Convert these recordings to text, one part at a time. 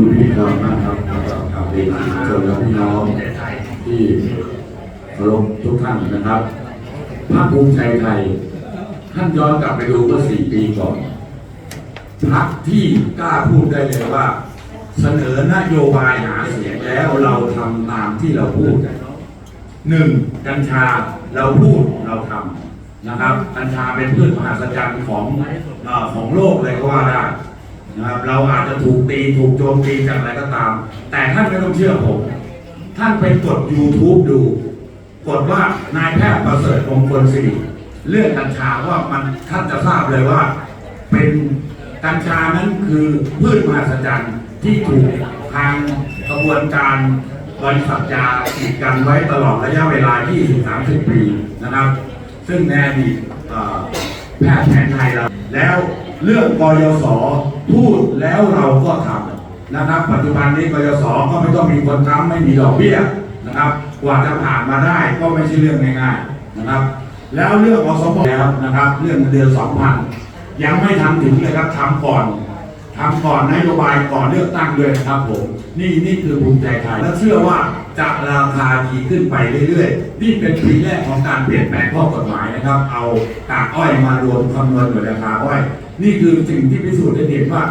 คุณพิธีกรมากครับกับเด็กชนและพี่น้องที่เคารพทุกท่านนะครับภาคภูมิใจไทย ท่านย้อนกลับไปดูเมื่อสี่ปีก่อนพักที่กล้าพูดได้เลยว่า เสนอนโยบายหาเสียงแล้วเราทำตามที่เราพูดหนึ่งกัญชาเราพูดเราทำนะครับ กัญชาเป็นพืชมหัศจรรย์ของอของโลกเลยก็ว่าได้ นะครับเราอาจจะถูกตีถูกโจมตีจากอะไรก็ตาม แต่ท่านไม่ต้องเชื่อผม ท่านไปกด YouTube ดู กดว่านายแพทย์ประเสริฐมงคลสิริเรื่องกัญชาว่ามันท่านจะทราบเลยว่า เป็นกัญชานั้นคือพืชมหัศจรรย์ที่ถูกทางกระบวนการบริษัทยาขีดกันไว้ตลอดระยะเวลา 20-30 ปีนะครับ ซึ่งในอดีตเอ่อแพทย์แผนไทยเราแล้ว เรื่องกยศพูดแล้วเราก็ทำนะครับ ปัจจุบันนี้กยศก็ไม่ต้องมีคนค้ำไม่มีดอกเบี้ยนะครับกว่าจะผ่านมาได้ก็ไม่ใช่เรื่องง่ายๆนะครับ แล้วเรื่องอสมแล้วนะครับ เรื่องเดือนสองพันยังไม่ทำถึงเลยครับทำก่อนทำก่อนนโยบายก่อนเลือกตั้งด้วยนะครับผม นี่นี่คือภูมิใจไทยและเชื่อว่า จะราคาดีขึ้นไปเรื่อยๆ นี่เป็นปีแรกของการเปลี่ยนแปลงข้อกฎหมายนะครับ เอากากอ้อยมารวมคำนวณกับราคาอ้อย นี่คือสิ่งที่พิสูจน์ได้เห็นว่า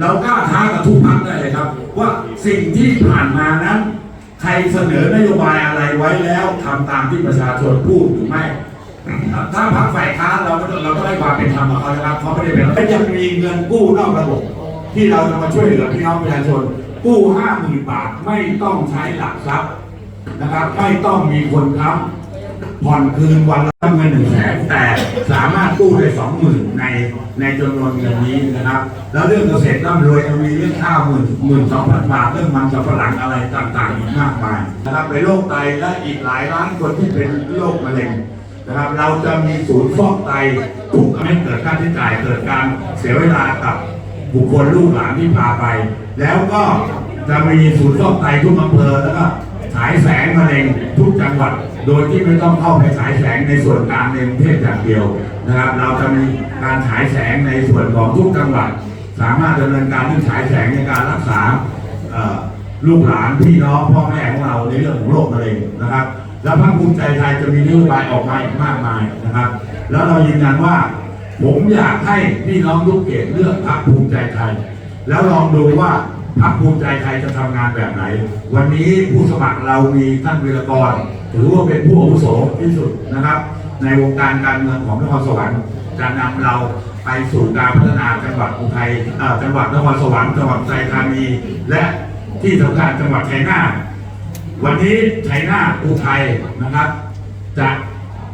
เรากล้าท้ากับทุกพักได้เลยครับ ว่าสิ่งที่ผ่านมานั้น ใครเสนอนโยบายอะไรไว้แล้วทำตามที่ประชาชนพูดหรือไม่ถ้าพักฝ่ายค้านเราก็เราก็ได้ความเป็นธรรมกับเขานะครับเขาไม่ได้เป็นและยังมีเงินกู้นอกระบบ ที่เราจะมาช่วยเหลือพี่น้องประชาชน กู้ห้าหมื่นบาทไม่ต้องใช้หลักทรัพย์นะครับ ไม่ต้องมีคนค้ำผ่อนคืนวันละเงินหนึ่งแสนแต่สามารถกู้ได้สองหมื่นในในจำนวนเงินนี้นะครับ แล้วเรื่องเกษตรร่ำรวยจะมีเรื่องข้าวหมื่นหมื่นสองพันบาทเรื่องมันสำปะหลังอะไรต่างๆอีกมากมายนะครับเป็นโรคไตและอีกหลายล้านคนที่เป็นโรคมะเร็งนะครับเราจะมีศูนย์ฟอกไตทุกไม่เกิดค่าใช้จ่ายเกิดการเสียเวลากับ บุคคลลูกหลานที่พาไป แล้วก็จะมีศูนย์ฟอกไตทุกอำเภอแล้วก็ฉายแสงมะเร็งทุกจังหวัด โดยที่ไม่ต้องเข้าไปฉายแสงในส่วนกลางในกรุงเทพอย่างเดียวนะครับ เราจะมีการฉายแสงในส่วนของทุกจังหวัด สามารถดำเนินการที่ฉายแสงในการรักษาลูกหลานพี่น้องพ่อแม่ของเราในเรื่องของโรคมะเร็งนะครับ แล้วพรรคภูมิใจไทยจะมีนโยบายออกมาอีกมากมายนะครับ แล้วเรายืนยันว่า ผมอยากให้พี่น้องทุกเขตเลือกพรรคภูมิใจไทย แล้วลองดูว่าพรรคภูมิใจไทยจะทำงานแบบไหน วันนี้ผู้สมัครเรามีท่านวีรกรถือว่าเป็นผู้อาวุโสที่สุดนะครับ ในวงการการเมืองของนครสวรรค์จะนำเราไปสู่การพัฒนาจังหวัดอุทัยจังหวัดนครสวรรค์จังหวัดอุทัยธานีและที่สำคัญจังหวัดชัยนาทวันนี้ชัยนาทอุทัยนะครับ จะ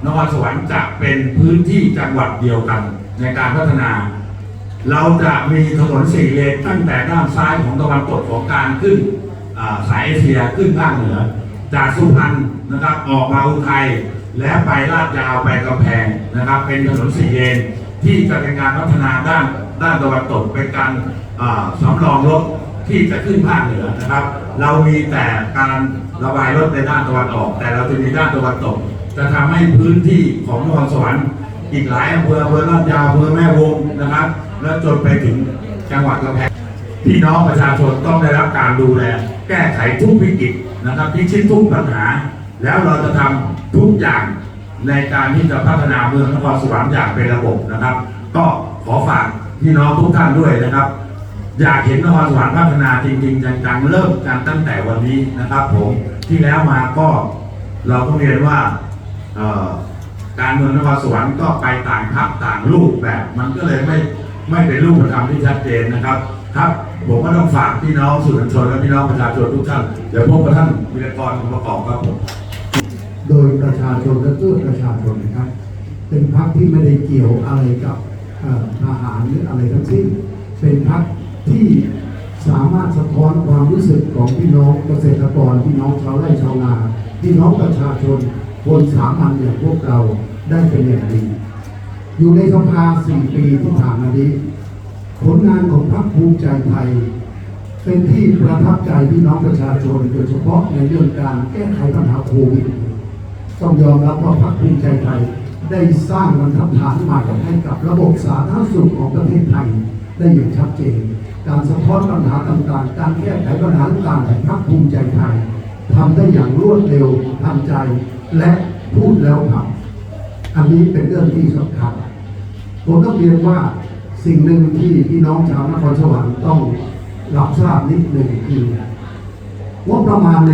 นครสวรรค์จะเป็นพื้นที่จังหวัดเดียวกันในการพัฒนา เราจะมีถนนสี่เลนตั้งแต่ด้านซ้ายของตะวันตกของการขึ้นสายเอเชียขึ้นภาคเหนือ จากสุพรรณนะครับออกมาอุทัยและไปลาดยาวไปกำแพงนะครับ เป็นถนนสี่เลนที่จะเป็นการพัฒนาด้านด้านตะวันตกเป็นการสำรองรถที่จะขึ้นภาคเหนือนะครับ เรามีแต่การระบายรถในด้านตะวันออก แต่เราจะมีด้านตะวันตก จะทำให้พื้นที่ของนครสวรรค์อีกหลายอำเภออำเภอลาดยาวอำเภอแม่วงนะครับ แล้วจนไปถึงจังหวัดกำแพงพี่น้องประชาชนต้องได้รับการดูแล แก้ไขทุกวิกฤตนะครับพิชิตทุกปัญหา แล้วเราจะทำทุกอย่างในการที่จะพัฒนาเมืองนครสวรรค์อย่างเป็นระบบนะครับ ก็ขอฝากพี่น้องทุกท่านด้วยนะครับ อยากเห็นนครสวรรค์พัฒนาจริง ๆ จังๆเริ่มกันตั้งแต่วันนี้นะครับ ผมที่แล้วมาก็เราก็เรียนว่า การเมืองนครสวรรค์ก็ไปต่างพรรคต่างรูปแบบ มันก็เลยไม่ไม่เป็นรูปธรรมที่ชัดเจนนะครับ ครับผมก็ต้องฝากพี่น้องสื่อมวลชนและพี่น้องประชาชนทุกท่านเดี๋ยวพบกับท่านวิรกรประกอบครับผมโดยประชาชนและเพื่อประชาชนนะครับ เป็นพรรคที่ไม่ได้เกี่ยวอะไรกับทหารหรืออะไรทั้งสิ้น เป็นพรรคที่สามารถสะท้อนความรู้สึกของพี่น้องเกษตรกรพี่น้องชาวไร่ชาวนาพี่น้องประชาชน คนสามัญอย่างพวกเราได้เป็นอย่างดี อยู่ในสภาสี่ปีที่ผ่านมานี้ ผลงานของพรรคภูมิใจไทย เป็นที่ประทับใจพี่น้องประชาชน โดยเฉพาะในเรื่องการแก้ไขปัญหาโควิดต้องยอมรับว่าพรรคภูมิใจไทยได้สร้างบรรทัดฐานใหม่ให้กับระบบสาธารณสุขของประเทศไทยได้อย่างชัดเจน การสะท้อนปัญหาต่างๆ การแก้ไขปัญหาต่างๆของพรรคภูมิใจไทยทำได้อย่างรวดเร็วทันใจ และพูดแล้วทำอันนี้เป็นเรื่องที่สำคัญผมต้องเรียนว่าสิ่งหนึ่งที่พี่น้องชาวนครสวรรค์ต้องรับทราบนิดหนึ่งคืองบประมาณใน